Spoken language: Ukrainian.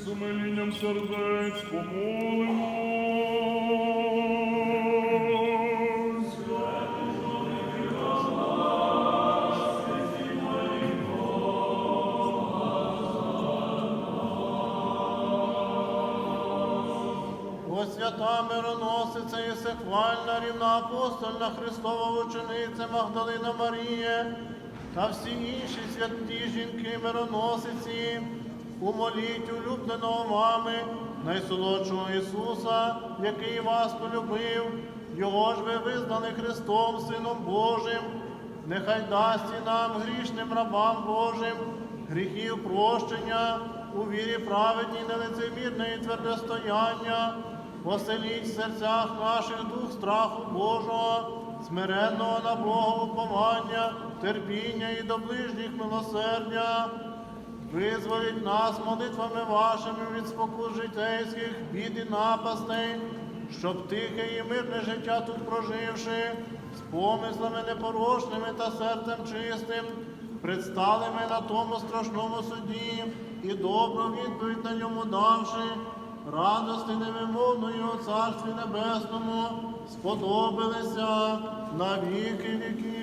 З умилінням сердець помолимось. О свята мироносиця і сехвальна рівна апостольна Христова учениця Магдалина Марія та всі інші святі жінки мироносиці, умоліть улюбленого вами, найсолодшого Ісуса, який вас полюбив, Його ж ви визнали Христом, Сином Божим, нехай дасть і нам грішним рабам Божим, гріхів прощення, у вірі праведній, нелицемірне і твердостояння, поселіть в серцях наших дух страху Божого, смиренного на Бога уповання, терпіння і до ближніх милосердя. Визволіть нас молитвами вашими від спокус житейських, бід і напастей, щоб тихе і мирне життя тут проживши, з помислами непорочними та серцем чистим, предстали ми на тому страшному суді і добру відповідь на ньому давши, радости невимовної у Царстві Небесному, сподобилися на віки віків.